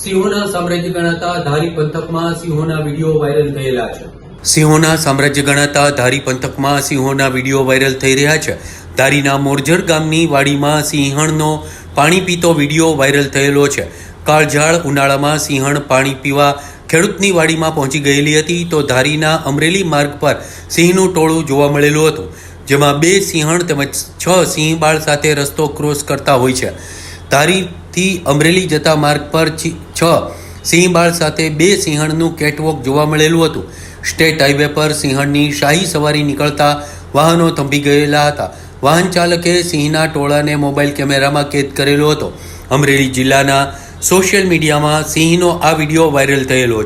સિંહોના સામ્રાજ્ય ગણાતા ધારી પંથકમાં સિંહોના વીડિયો વાયરલ થયેલા છે. સિંહોના સામ્રાજ્ય ગણાતા ધારી પંથકમાં સિંહોના વીડિયો વાયરલ થઈ રહ્યા છે. ધારીના મોરજર ગામની વાડીમાં સિંહણનો પાણી પીતો વીડિયો વાયરલ થયેલો છે. કાળઝાળ ઉનાળામાં સિંહણ પાણી પીવા ખેડૂતની વાડીમાં પહોંચી ગયેલી હતી તો ધારીના અમરેલી માર્ગ પર સિંહનું ટોળું જોવા મળેલું હતું, જેમાં બે સિંહણ તેમજ છ સિંહ બાળ સાથે રસ્તો ક્રોસ કરતા હોય છે. ધારીથી અમરેલી જતા માર્ગ પર છી- સિંહબાળ સાથે બે સિંહણનું કેટવોક જોવા મળેલું હતું. સ્ટેટ હાઈવે પર સિંહણની શાહી સવારી નીકળતા વાહનો થંભી ગયેલા હતા. વાહન ચાલકે સિંહના ટોળાને મોબાઈલ કેમેરામાં કેદ કરેલો હતો. અમરેલી જિલ્લાના સોશિયલ મીડિયામાં સિંહનો આ વીડિયો વાયરલ થયેલો